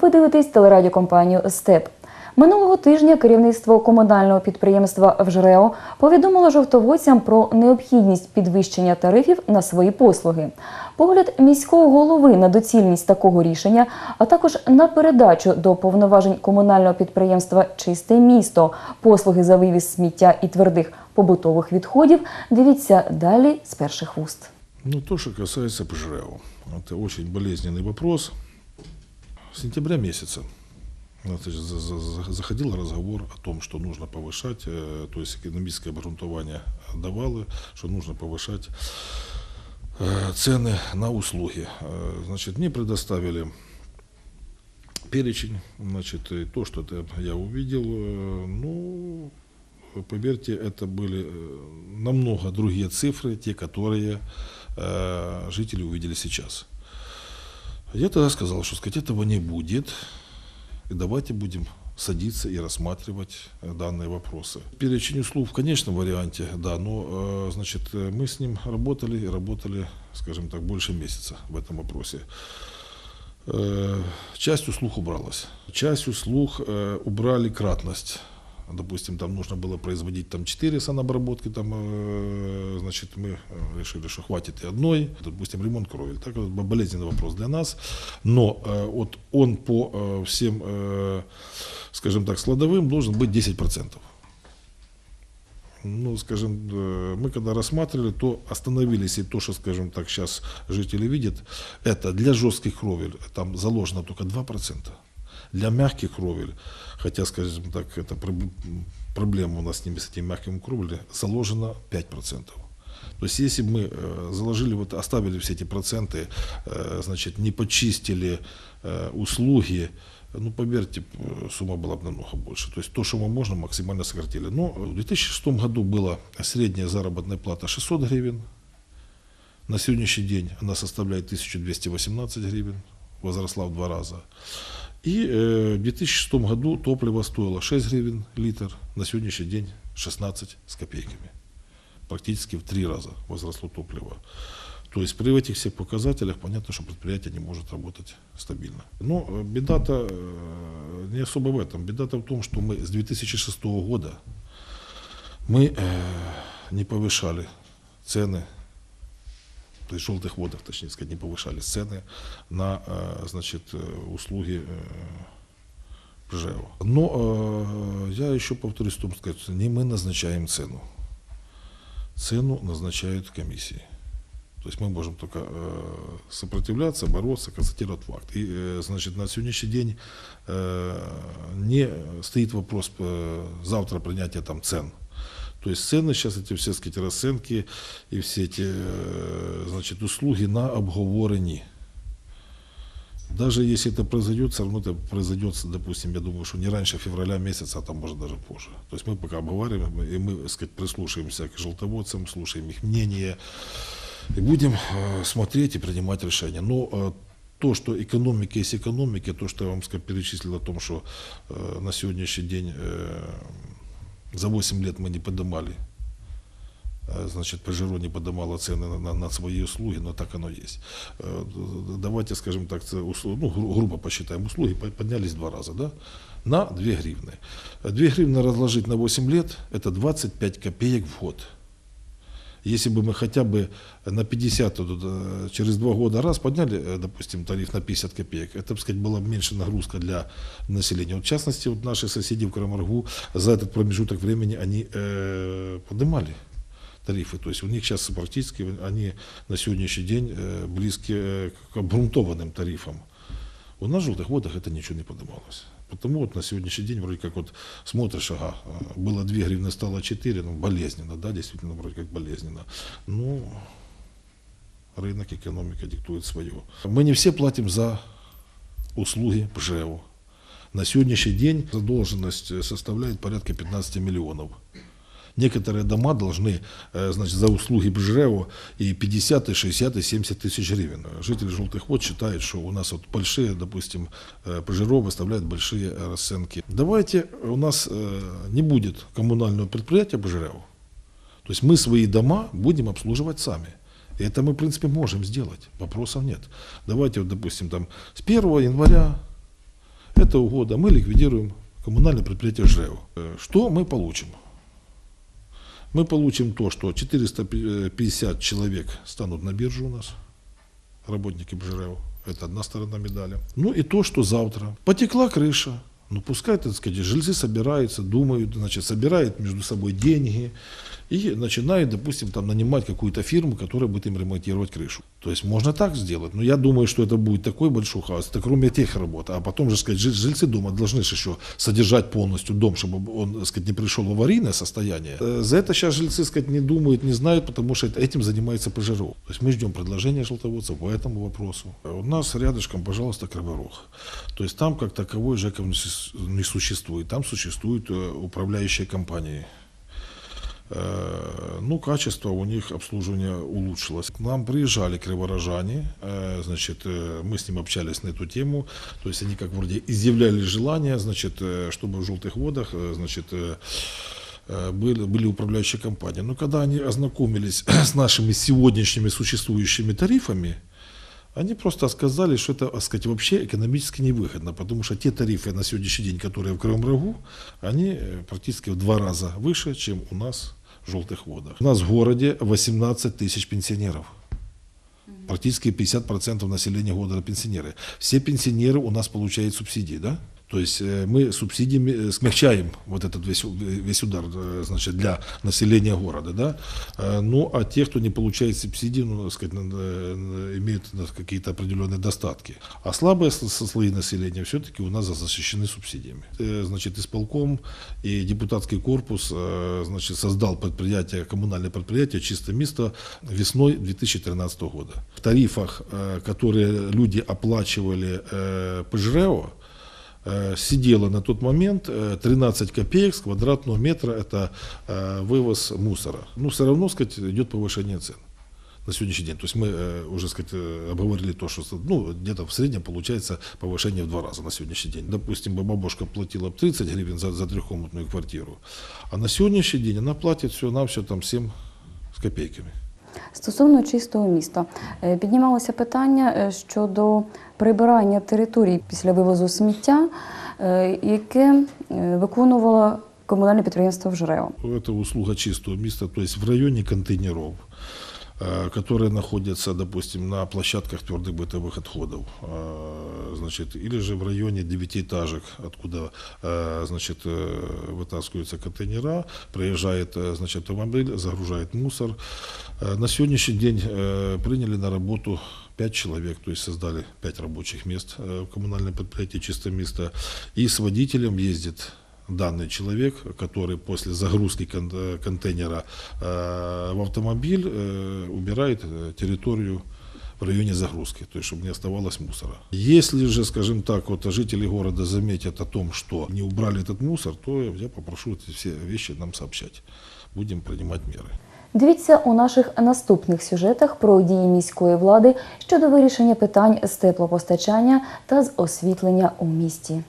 Ви дивитесь телерадіокомпанію Степ. Минулого тижня керівництво комунального підприємства «Вжрео» повідомило жовтоводцям про необхідність підвищення тарифів на свої послуги. Погляд міського голови на доцільність такого рішення, а також на передачу до повноважень комунального підприємства Чисте місто послуги за вивіз сміття і твердих побутових відходів. Дивіться далі з перших вуст. Ну, то, что касается ПЖРЭО, это очень болезненный вопрос. Сентября месяца заходил разговор о том, что нужно повышать, э, то есть экономическое обґрунтование давало, что нужно повышать э, цены на услуги. Э, Значит, мне предоставили перечень, значит, и то, что это я увидел, ну, поверьте, это были намного другие цифры, те, которые жители увидели сейчас. Я тогда сказал, что сказать, этого не будет, и давайте будем садиться и рассматривать э, данные вопросы. Перечень услуг в конечном варианте, да, но э, значит, э, мы с ним работали и работали, скажем так, больше месяца в этом вопросе. Часть услуг убралась. Часть услуг убрали кратность. Допустим, там нужно было производить там 4 санобработки, там, э, значит, мы э, решили, что хватит и одной. Допустим, ремонт кровель. Так болезненный вопрос для нас. Но э, вот он по всем, скажем так, складовым должен быть 10%. Ну, скажем, мы когда рассматривали, то остановились, и то, что, скажем так, сейчас жители видят, это для жестких кровель там заложено только 2%. Для мягких кровель, хотя, скажем так, это проб- проблема у нас с ними, с этими мягкими кровлями, заложено 5%. То есть, если мы э, заложили, вот, оставили все эти проценты, э, значит, не почистили э, услуги, ну, поверьте, сумма была бы намного больше. То есть, то, что мы можем, максимально сократили. Но в 2006 году была средняя заработная плата 600 гривен. На сегодняшний день она составляет 1218 гривен, возросла в два раза. И э, в 2006 году топливо стоило 6 гривен литр, на сегодняшний день 16 с копейками. Практически в три раза возросло топливо. То есть при этих всех показателях понятно, что предприятие не может работать стабильно. Но э, беда-то э, не особо в этом. Беда-то в том, что мы с 2006 года мы не повышали цены то есть в желтых водах, точнее сказать, не повышали цены на значит, услуги ПЖЭО. Но э, я еще повторюсь том, сказать, не мы назначаем цену. Цену назначают комиссии. То есть мы можем только сопротивляться, бороться, констатировать факт. И, значит, на сегодняшний день не стоит вопрос завтра принятия там цен. То есть цены сейчас, эти все сказать, расценки и все эти э, значит, услуги на обговорении. Даже если это произойдет, все равно это произойдет, допустим, я думаю, что не раньше февраля месяца, а там может даже позже. То есть мы пока обговариваем, и мы, так сказать, прислушаемся к желтоводцам, слушаем их мнение, и будем э, смотреть и принимать решения. Но э, то, что экономика есть экономика, то, что я вам сказать, перечислил о том, что на сегодняшний день за 8 лет мы не поднимали, э, значит, Пежиро не поднимала цены на, на- на свои услуги, но так оно есть. Э, Давайте, скажем так, ну, гру- грубо посчитаем, услуги по- поднялись два раза, да, на 2 гривны. 2 гривны разложить на 8 лет, это 25 копеек в год. Если бы мы хотя бы на 50, то, э, через два года раз подняли, э, допустим, тариф на 50 копеек, это, так сказать, была меньше нагрузка для населения. Вот, в частности, вот наши соседи в Крамаргу за этот промежуток времени они э, поднимали тарифы. То есть у них сейчас практически они на сегодняшний день э, близки к обґрунтованным тарифам. У нас в желтых водах это ничего не поднималось. Потому вот на сегодняшний день вроде как вот смотришь, ага, было 2 гривны, стало 4, ну болезненно, да, действительно вроде как болезненно. Ну, рынок, экономика диктует свое. Мы не все платим за услуги ПЖЭО. На сегодняшний день задолженность составляет порядка 15 миллионов. Некоторые дома должны э, значит, за услуги БЖРЭО и 50, и 60, и 70 тысяч гривен. Жители Желтых Вод считают, что у нас вот большие, допустим, э, ПЖРО выставляют большие э, расценки. Давайте у нас не будет коммунального предприятия БЖРЭО. То есть мы свои дома будем обслуживать сами. И это мы, в принципе, можем сделать. Вопросов нет. Давайте, вот, допустим, там, с 1 января этого года мы ликвидируем коммунальное предприятие ЖЭО. Что мы получим? Мы получим то, что 450 человек станут на бирже у нас, работники БЖРЭО. Это одна сторона медали. Ну и то, что завтра потекла крыша. Ну пускай, так сказать, жильцы собираются, думают, значит, собирают между собой деньги и начинают, допустим, там нанимать какую-то фирму, которая будет им ремонтировать крышу. То есть можно так сделать, но я думаю, что это будет такой большой хаос, это кроме тех работ. А потом же, сказать, жи- жильцы дома должны же еще содержать полностью дом, чтобы он, сказать, не пришел в аварийное состояние. Э, За это сейчас жильцы, сказать, не думают, не знают, потому что этим занимается ПЖРО. То есть мы ждем предложения желтоводцев по этому вопросу. Э, У нас рядышком, пожалуйста, Криворог. То есть там как таковой ЖЭКов не существует. Там существуют э, управляющие компании. Э, Ну, качество у них обслуживания улучшилось. К нам приезжали криворожане, э, значит, э, мы с ним общались на эту тему, то есть они как вроде изъявляли желание, значит, чтобы в желтых водах, значит, были, были управляющие компании. Но когда они ознакомились с нашими сегодняшними существующими тарифами, они просто сказали, что это, так сказать, вообще экономически невыгодно, потому что те тарифы на сегодняшний день, которые в Кривом Рогу, они практически в два раза выше, чем у нас Желтых водах. У нас в городе 18 тысяч пенсионеров. Практически 50% населения города пенсионеры. Все пенсионеры у нас получают субсидии, да? То есть э, мы субсидиями э, смягчаем вот этот весь, у- весь удар э, значит, для населения города. Да? Э, Ну, а те, кто не получает субсидии, ну, так сказать, имеют какие-то определенные достатки. А слабые слои населения все-таки у нас защищены субсидиями. Э, Значит, исполком и депутатский корпус э, значит, создал предприятие, коммунальное предприятие «Чистое место» весной 2013 года. В тарифах, э, которые люди оплачивали э, ПЖРЭО, э, сидело на тот момент э, 13 копеек с квадратного метра, это э, вывоз мусора. Ну, все равно, сказать, идет повышение цен на сегодняшний день. То есть мы э, уже, сказать, э, обговорили то, что ну, где-то в среднем получается повышение в два раза на сегодняшний день. Допустим, бабушка платила б 30 гривен за, за трехкомнатную квартиру, а на сегодняшний день она платит все на все там 7 с копейками. Стосовно чистого міста, е, піднімалося питання е, щодо прибирання територій після вивозу сміття, е, яке виконувало комунальне підприємство «ВЖРЕО». Це услуга чистого міста, то есть в районі контейнеров, э, которые находятся, допустим, на площадках твердых бытовых отходов, э, значит, или же в районе девятиэтажек, откуда, э, значит, э, вытаскиваются контейнера, приезжает, э, значит, автомобиль, загружает мусор. Э, На сегодняшний день э, приняли на работу пять человек, то есть создали пять рабочих мест э, в коммунальном предприятии «Чистое место». И с водителем ездит данный человек, который после загрузки кон- э, контейнера э, в автомобиль э, убирает э, территорию в районе загрузки, то есть чтобы не оставалось мусора. Если же, скажем так, вот жители города заметят о том, что не убрали этот мусор, то я попрошу эти все вещи нам сообщать. Будем принимать меры. Дивіться у наших наступних сюжетах про дії міської влади щодо вирішення питань з теплопостачання та з освітлення у місті.